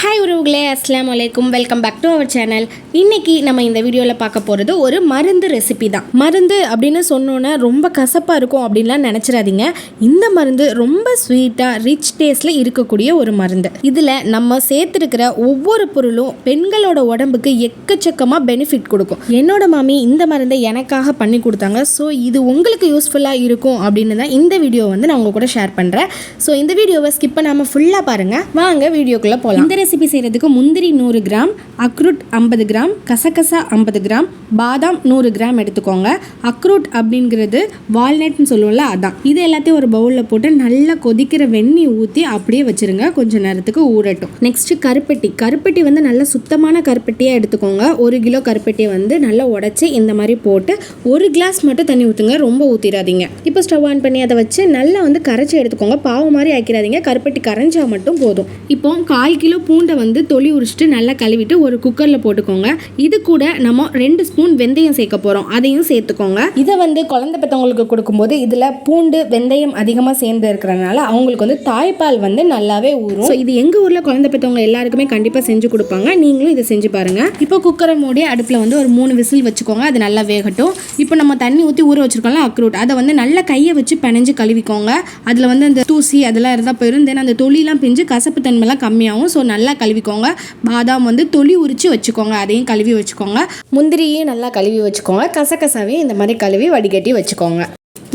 Hi உறவுகளே அஸ்லாம் வலைக்கும் welcome back to our channel இன்னைக்கு நம்ம இந்த வீடியோவில் பார்க்க போகிறது ஒரு மருந்து ரெசிபி தான். மருந்து அப்படின்னு சொன்னோன்னே ரொம்ப கசப்பாக இருக்கும் அப்படின்லாம் நினச்சிடாதீங்க. இந்த மருந்து ரொம்ப ஸ்வீட்டாக ரிச் டேஸ்ட்டில் இருக்கக்கூடிய ஒரு மருந்து. இதில் நம்ம சேர்த்துருக்கிற ஒவ்வொரு பொருளும் பெண்களோட உடம்புக்கு எக்கச்சக்கமாக பெனிஃபிட் கொடுக்கும். என்னோட மாமி இந்த மருந்தை எனக்காக பண்ணி கொடுத்தாங்க. ஸோ இது உங்களுக்கு யூஸ்ஃபுல்லாக இருக்கும் அப்படின்னு தான் இந்த வீடியோ வந்து நான் உங்கள் கூட ஷேர் பண்ணுறேன் ஸோ இந்த வீடியோவை ஸ்கிப் பண்ணாமல் ஃபுல்லாக பாருங்கள் வாங்க வீடியோக்குள்ளே போகலாம் இந்த ரெசிபி செய்கிறதுக்கு முந்திரி நூறு கிராம் அக்ரூட் ஐம்பது கிராம் கசகசா ஐம்பது கிராம் பாதாம் நூறு கிராம் எடுத்துக்கோங்க. அக்ரூட் அப்படிங்கிறது வால்நட்னு சொல்லுவோம்ல அதான். இது எல்லாத்தையும் ஒரு பவுலில் போட்டு நல்லா கொதிக்கிற வெண்ணி ஊற்றி அப்படியே வச்சிருங்க. கொஞ்சம் நேரத்துக்கு ஊறட்டும். நெக்ஸ்ட் கருப்பட்டி. கருப்பட்டி வந்து நல்லா சுத்தமான கருப்பட்டியாக எடுத்துக்கோங்க. ஒரு கிலோ கருப்பட்டியை வந்து நல்லா உடச்சி இந்த மாதிரி போட்டு ஒரு கிளாஸ் மட்டும் தண்ணி ஊற்றுங்க ரொம்ப ஊற்றிடாதீங்க இப்போ ஸ்டவ் ஆன் பண்ணி அதை வச்சு நல்லா வந்து கரைச்சி எடுத்துக்கோங்க. பாவு மாதிரி ஆக்கிடாதீங்க. கருப்பட்டி கரைஞ்சா மட்டும் போதும். இப்போ கால் கிலோ பூ பூண்டை வந்து தொளி உரிச்சிட்டு நல்லா கழுவிட்டு ஒரு குக்கரில் போட்டுக்கோங்க. இது கூட நம்ம ரெண்டு ஸ்பூன் வெந்தயம் சேர்க்க போகிறோம் அதையும் சேர்த்துக்கோங்க. இதை வந்து குழந்தை பெற்றவங்களுக்கு கொடுக்கும்போது இதில் பூண்டு வெந்தயம் அதிகமாக சேர்ந்து இருக்கிறனால அவங்களுக்கு வந்து தாய்ப்பால் வந்து நல்லாவே ஊறும். ஸோ இது எங்கள் ஊரில் குழந்தை பெற்றவங்க எல்லாருக்குமே கண்டிப்பாக செஞ்சு கொடுப்பாங்க. நீங்களும் இதை செஞ்சு பாருங்கள் இப்போ குக்கரை மூடி அடுப்பில் வந்து ஒரு மூணு விசில் வச்சுக்கோங்க. அது நல்லா வேகட்டும். இப்போ நம்ம தண்ணி ஊற்றி ஊற வச்சுருக்கோம்ல அக்ரூட். அதை வந்து நல்லா கையை வச்சு பிணைஞ்சு கழுவிக்கோங்க. அதில் வந்து அந்த தூசி அதெல்லாம் இருந்தால் போயிடும் தென் அந்த தொழிலாம் பிஞ்சு கசப்பு தன்மைலாம் கம்மியாகும். ஸோ நல்லா கழுவிக்கோங்க. பாதாம் வந்து தொளி உரித்து வச்சுக்கோங்க. அதையும் கழுவி வச்சுக்கோங்க. முந்திரியும் நல்லா கழுவி வச்சுக்கோங்க. கசகசாவையும் இந்த மாதிரி கழுவி வடிகட்டி வச்சுக்கோங்க.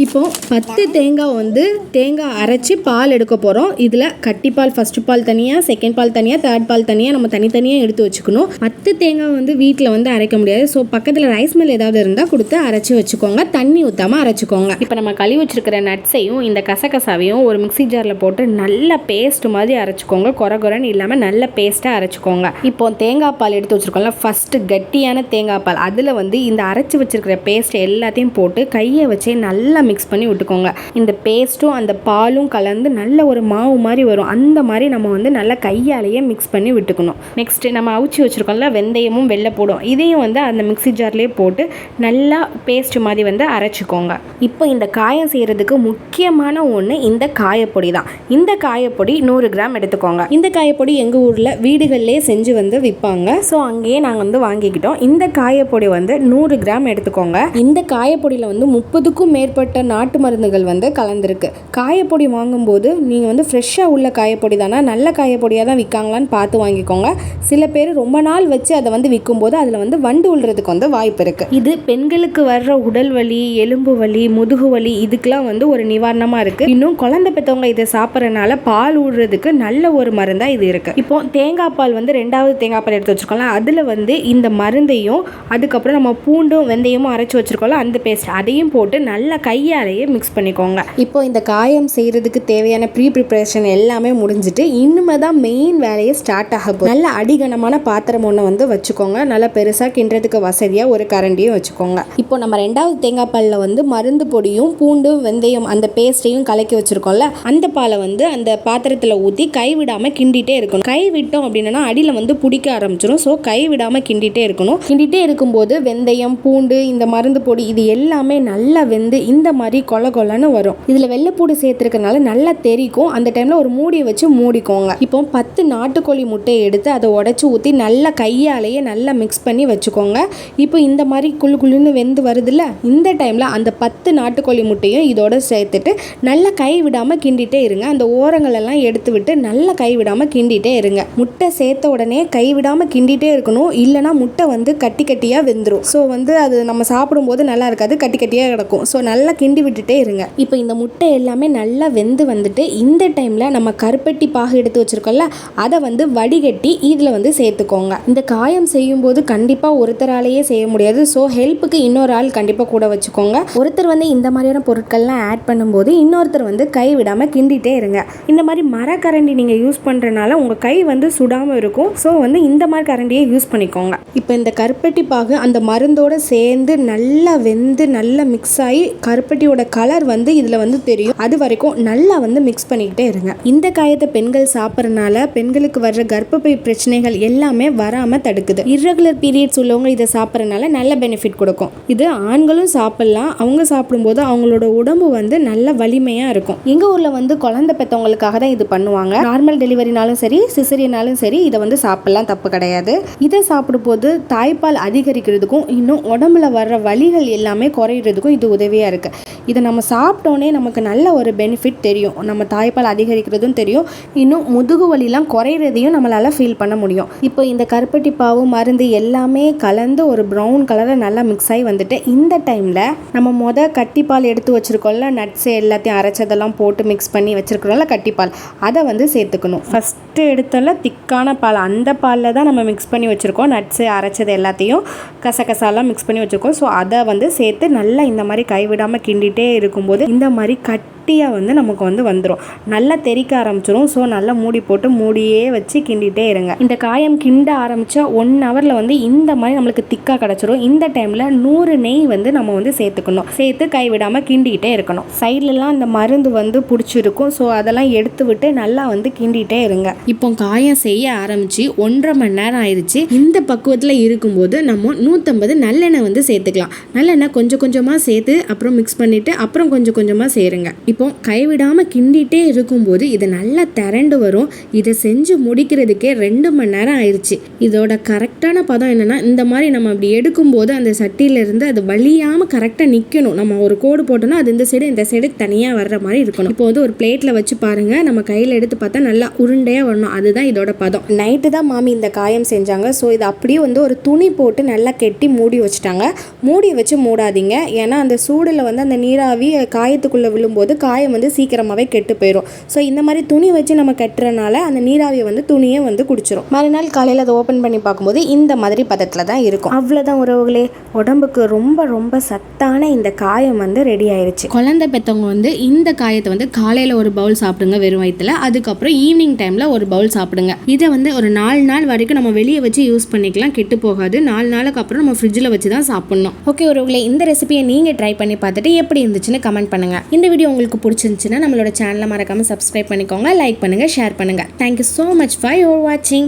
இப்போ பத்து தேங்காய் வந்து தேங்காய் அரைச்சி பால் எடுக்க போகிறோம் இதில் கட்டிப்பால் ஃபஸ்ட்டு பால் தனியாக செகண்ட் பால் தனியாக தேர்ட் பால் தனியாக நம்ம தனித்தனியாக எடுத்து வச்சுக்கணும். பத்து தேங்காய் வந்து வீட்டில் வந்து அரைக்க முடியாது. ஸோ பக்கத்தில் ரைஸ் மில் ஏதாவது இருந்தால் கொடுத்து அரைச்சி வச்சுக்கோங்க. தண்ணி ஊற்றாமல் அரைச்சிக்கோங்க. இப்போ நம்ம கழுவி வச்சிருக்கிற நட்ஸையும் இந்த கசகசாவையும் ஒரு மிக்ஸி ஜாரில் போட்டு நல்ல பேஸ்ட் மாதிரி அரைச்சிக்கோங்க. கொர கொரன்னு இல்லாமல் நல்ல பேஸ்ட்டாக அரைச்சிக்கோங்க. இப்போ தேங்காய் பால் எடுத்து வச்சுருக்கோம்ல ஃபஸ்ட்டு கட்டியான தேங்காய் பால். அதில் வந்து இந்த அரைச்சி வச்சிருக்கிற பேஸ்ட் எல்லாத்தையும் போட்டு கையை வச்சே நல்லா மிக்ஸ் பண்ணி விட்டுக்கோங்க. இந்த பேஸ்ட்டும் அந்த பாலும் கலந்து நல்ல ஒரு மாவு மாதிரி வரும். அந்த மாதிரி நம்ம வந்து நல்லா கையாலேயே மிக்ஸ் பண்ணி விட்டுக்கணும். நெக்ஸ்ட்டு நம்ம அவிச்சு வச்சுருக்கோம்ல வெந்தயமும் வெள்ளை போடும். இதையும் வந்து அந்த மிக்ஸி ஜார்லேயே போட்டு நல்லா பேஸ்ட் மாதிரி வந்து அரைச்சிக்கோங்க. இப்போ இந்த காயம் செய்கிறதுக்கு முக்கியமான ஒன்று இந்த காயப்பொடி தான். இந்த காயப்பொடி நூறு கிராம் எடுத்துக்கோங்க. இந்த காயப்பொடி எங்கள் ஊரில் வீடுகள்லேயே செஞ்சு வந்து விற்பாங்க ஸோ அங்கேயே நாங்கள் வந்து வாங்கிக்கிட்டோம். இந்த காயப்பொடி வந்து நூறு கிராம் எடுத்துக்கோங்க. இந்த காயப்பொடியில் வந்து முப்பதுக்கும் மேற்பட்ட நாட்டு மருந்துகள் வந்து கலந்துருக்கு. காயப்பொடி வாங்கும்போது நீங்கள் வந்து ஃப்ரெஷ்ஷாக உள்ள காயப்பொடி தானே? நல்ல காயப்பொடியாக தான் விற்காங்களான்னு பார்த்து வாங்கிக்கோங்க. சில பேர் ரொம்ப நாள் வச்சு அதை வந்து விற்கும்போது அதில் வந்து வண்டு உள்றதுக்கு வந்து வாய்ப்பு இருக்குது இது பெண்களுக்கு வர்ற உடல் வலி எலும்பு வலி முதுகு வலி இதுக்கெலாம் வந்து ஒரு நிவாரணமாக இருக்குது இன்னும் குழந்தை பெற்றவங்க இதை சாப்பிட்றதுனால பால் ஊடுறதுக்கு நல்ல ஒரு மருந்தாக இது இருக்குது இப்போ தேங்காய் பால் வந்து ரெண்டாவது தேங்காய் பால் எடுத்து வச்சுருக்கோம்ல அதில் வந்து இந்த மருந்தையும் அதுக்கப்புறம் நம்ம பூண்டும் வெந்தயமும் அரைச்சி வச்சுருக்கோம்ல அந்த பேஸ்ட் அதையும் போட்டு நல்லா கை கையாலேயே மிக்ஸ் பண்ணிக்கோங்க. இப்போ இந்த காயம் செய்கிறதுக்கு தேவையான ப்ரீ ப்ரிப்பரேஷன் எல்லாமே முடிஞ்சிட்டு இனிமே தான் மெயின் வேலையை ஸ்டார்ட் ஆக போகுது. நல்ல அடிகனமான பாத்திரம் ஒன்று வந்து வச்சுக்கோங்க. நல்லா பெருசாக கிண்டுறதுக்கு வசதியாக ஒரு கரண்டியும் வச்சுக்கோங்க. இப்போ நம்ம ரெண்டாவது தேங்காய் பாலில் வந்து மருந்து பொடியும் பூண்டும் வெந்தயம் அந்த பேஸ்ட்டையும் கலக்கி வச்சுருக்கோம்ல அந்த பாலை வந்து அந்த பாத்திரத்தில் ஊற்றி கை விடாமல் கிண்டிகிட்டே இருக்கணும். கை விட்டோம் அப்படின்னா அடியில் வந்து பிடிக்க ஆரம்பிச்சிடும் ஸோ கை விடாமல் கிண்டிகிட்டே இருக்கணும். கிண்டிகிட்டே இருக்கும்போது வெந்தயம் பூண்டு இந்த மருந்து பொடி இது எல்லாமே நல்லா வெந்து இந்த மாதிரி கொல கொலன்னு வரும். இதில் வெள்ளைப்பூடு சேர்த்துருக்கனால நல்லா தெரிக்கும். அந்த டைமில் ஒரு மூடியை வச்சு மூடிக்கோங்க. இப்போ பத்து நாட்டுக்கோழி முட்டையை எடுத்து அதை உடச்சி ஊற்றி நல்லா கையாலேயே நல்லா மிக்ஸ் பண்ணி வச்சுக்கோங்க. இப்போ இந்த மாதிரி குழு குழுன்னு வெந்து வருதுல்ல இந்த டைமில் அந்த பத்து நாட்டுக்கோழி முட்டையும் இதோட சேர்த்துட்டு நல்லா கை விடாமல் கிண்டிகிட்டே இருங்க. அந்த ஓரங்கள் எல்லாம் எடுத்து விட்டு நல்லா கை விடாமல் கிண்டிகிட்டே இருங்க. முட்டை சேர்த்த உடனே கை விடாமல் கிண்டிகிட்டே இருக்கணும். இல்லைனா முட்டை வந்து கட்டி கட்டியாக வெந்துடும் ஸோ வந்து அது நம்ம சாப்பிடும்போது நல்லா இருக்காது கட்டி கட்டியாக கிடக்கும். ஸோ நல்லா கிண்டி விட்டுட்டே இருங்க. இப்போ இந்த முட்டை எல்லாமே நல்லா வெந்து வந்துட்டு இந்த டைமில் நம்ம கருப்பட்டி பாகு எடுத்து வச்சுருக்கோம்ல அதை வந்து வடிகட்டி இதில் வந்து சேர்த்துக்கோங்க. இந்த காயம் செய்யும்போது கண்டிப்பாக ஒருத்தராலேயே செய்ய முடியாது. ஸோ ஹெல்ப்புக்கு இன்னொரு ஆள் கண்டிப்பாக கூட வச்சுக்கோங்க. ஒருத்தர் வந்து இந்த மாதிரியான பொருட்கள்லாம் ஆட் பண்ணும்போது இன்னொருத்தர் வந்து கை விடாமல் கிண்டிகிட்டே இருங்க. இந்த மாதிரி மரக்கரண்டி நீங்கள் யூஸ் பண்ணுறனால உங்கள் கை வந்து சுடாமல் இருக்கும். ஸோ வந்து இந்த மாதிரி கரண்டியை யூஸ் பண்ணிக்கோங்க. இப்போ இந்த கருப்பட்டி பாகு அந்த மருந்தோடு சேர்ந்து நல்லா வெந்து நல்லா மிக்ஸ் ஆகி கருப்பு கருப்பட்டியோட கலர் வந்து இதில் வந்து தெரியும். அது வரைக்கும் நல்லா வந்து மிக்ஸ் பண்ணிக்கிட்டே இருங்க. இந்த காயத்தை பெண்கள் சாப்பிட்றனால பெண்களுக்கு வர்ற கர்ப்பப்பை பிரச்சனைகள் எல்லாமே வராமல் தடுக்குது. இர்ரெகுலர் பீரியட்ஸ் உள்ளவங்க இதை சாப்பிட்றனால நல்ல பெனிஃபிட் கொடுக்கும். இது ஆண்களும் சாப்பிட்லாம். அவங்க சாப்பிடும்போது அவங்களோட உடம்பு வந்து நல்ல வலிமையாக இருக்கும். எங்கள் ஊரில் வந்து குழந்தை பெற்றவங்களுக்காக தான் இது பண்ணுவாங்க. நார்மல் டெலிவரினாலும் சரி சிசரியனாலும் சரி இதை வந்து சாப்பிட்லாம். தப்பு கிடையாது. இதை சாப்பிடும்போது தாய்ப்பால் அதிகரிக்கிறதுக்கும் இன்னும் உடம்புல வர்ற வலிகள் எல்லாமே குறையிறதுக்கும் இது உதவியாக இருக்குது இதை நம்ம சாப்பிட்டோன்னே நமக்கு நல்ல ஒரு பெனிஃபிட் தெரியும். நம்ம தாய்ப்பால் அதிகரிக்கிறதும் தெரியும். இன்னும் முதுகு வலிலாம் குறையிறதையும் நம்மளால் ஃபீல் பண்ண முடியும். இப்போ இந்த கருப்பட்டி பாவு மருந்து எல்லாமே கலந்து ஒரு ப்ரௌன் கலரில் நல்லா மிக்ஸ் ஆகி வந்துட்டு இந்த டைமில் நம்ம மொதல் கட்டிப்பால் எடுத்து வச்சுருக்கோம்ல நட்ஸு எல்லாத்தையும் அரைச்சதெல்லாம் போட்டு மிக்ஸ் பண்ணி வச்சுருக்கிறோம்ல கட்டிப்பால். அதை வந்து சேர்த்துக்கணும். ஃபஸ்ட்டு எடுத்தோம்ல திக்கான பால். அந்த பாலில் தான் நம்ம மிக்ஸ் பண்ணி வச்சுருக்கோம். நட்ஸு அரைச்சது எல்லாத்தையும் கசகசாலாம் மிக்ஸ் பண்ணி வச்சுருக்கோம். ஸோ அதை வந்து சேர்த்து நல்லா இந்த மாதிரி கைவிடாமல் கிண்டிகிட்டே இருக்கும்போது இந்த மாதிரி கட்டியாக வந்து நமக்கு வந்து வந்துடும் நல்லா தெறிக்க ஆரம்பிச்சிடும் ஸோ நல்லா மூடி போட்டு மூடியே வச்சு கிண்டிகிட்டே இருங்க. இந்த காயம் கிண்ட ஆரம்பித்தா ஒன் ஹவரில் வந்து இந்த மாதிரி நம்மளுக்கு திக்காக கிடச்சிரும். இந்த டைமில் நூறு நெய் வந்து நம்ம வந்து சேர்த்துக்கணும். சேர்த்து கைவிடாமல் கிண்டிக்கிட்டே இருக்கணும். சைட்லலாம் அந்த மருந்து வந்து பிடிச்சிருக்கும். ஸோ அதெல்லாம் எடுத்து விட்டு நல்லா வந்து கிண்டிகிட்டே இருங்க. இப்போ காயம் செய்ய ஆரம்பித்து ஒன்றரை மணி நேரம் ஆயிடுச்சு இந்த பக்குவத்தில் இருக்கும்போது நம்ம நூற்றம்பது நல்லெண்ணெய் வந்து சேர்த்துக்கலாம். நல்லெண்ணெய் கொஞ்சம் கொஞ்சமாக சேர்த்து அப்புறம் மிக்ஸ் பண்ணிவிட்டு அப்புறம் கொஞ்சம் கொஞ்சமாக சேருங்க. இப்போ கைவிடாமல் கிண்டிகிட்டே இருக்கும்போது இது நல்லா திரண்டு வரும். இதை செஞ்சு முடிக்கிறதுக்கே ரெண்டு மணி நேரம் ஆயிடுச்சு இதோட கரெக்டான பதம் என்னென்னா இந்த மாதிரி நம்ம அப்படி எடுக்கும்போது அந்த சட்டியிலேருந்து அது வலியாமல் கரெக்டாக நிற்கணும் நம்ம ஒரு கோடு போட்டோம்னா அது இந்த சைடு இந்த சைடு தனியாக வர்ற மாதிரி இருக்கணும். இப்போ வந்து ஒரு பிளேட்டில் வச்சு பாருங்கள் நம்ம கையில் எடுத்து பார்த்தா நல்லா உருண்டையாக வரணும். அதுதான் இதோட பதம். நைட்டு தான் மாமி இந்த காயம் செஞ்சாங்க. ஸோ இது அப்படியே வந்து ஒரு துணி போட்டு நல்லா கெட்டி மூடி வச்சுட்டாங்க. மூடி வச்சு மூடாதீங்க. ஏன்னா அந்த சூடில் வந்து அந்த நீராவி காயத்துக்குள்ளே விழும்போது காயம் வந்து சீக்கிரமாகவே கெட்டு போயிடும் ஸோ இந்த மாதிரி துணி வச்சு நம்ம கட்டுறனால அந்த நீராவியை வந்து துணியை வந்து குடிச்சிரும். மறுநாள் காலையில் அதை ஓப்பன் பண்ணி பார்க்கும்போது இந்த மாதிரி பதத்தில் தான் இருக்கும். அவ்வளோதான் உறவுகளே. உடம்புக்கு ரொம்ப ரொம்ப சத்தான இந்த காயம் வந்து ரெடி ஆயிடுச்சு குழந்தை பெற்றவங்க வந்து இந்த காயத்தை வந்து காலையில் ஒரு பவுல் சாப்பிடுங்க வெறும் வயிற்றுல அதுக்கப்புறம் ஈவினிங் டைமில் ஒரு பவுல் சாப்பிடுங்க. இதை வந்து ஒரு நாலு நாள் வரைக்கும் நம்ம வெளியே வச்சு யூஸ் பண்ணிக்கலாம். கெட்டு போகாது. நாலு நாளுக்கு அப்புறம் நம்ம ஃப்ரிட்ஜில் வச்சு தான் சாப்பிடணும். ஓகே ஒருவங்களே இந்த ரெசிபியை நீங்கள் ட்ரை பண்ணி பார்த்துட்டு எப்படி இருந்துச்சுன்னு கமெண்ட் பண்ணுங்கள் இந்த வீடியோ உங்களுக்கு பிடிச்சிருந்துச்சுன்னா நம்மளோட சேனலை மறக்காமல் சப்ஸ்கிரைப் பண்ணிக்கோங்க லைக் பண்ணுங்கள் ஷேர் பண்ணுங்கள் thank you so much for your வாட்சிங்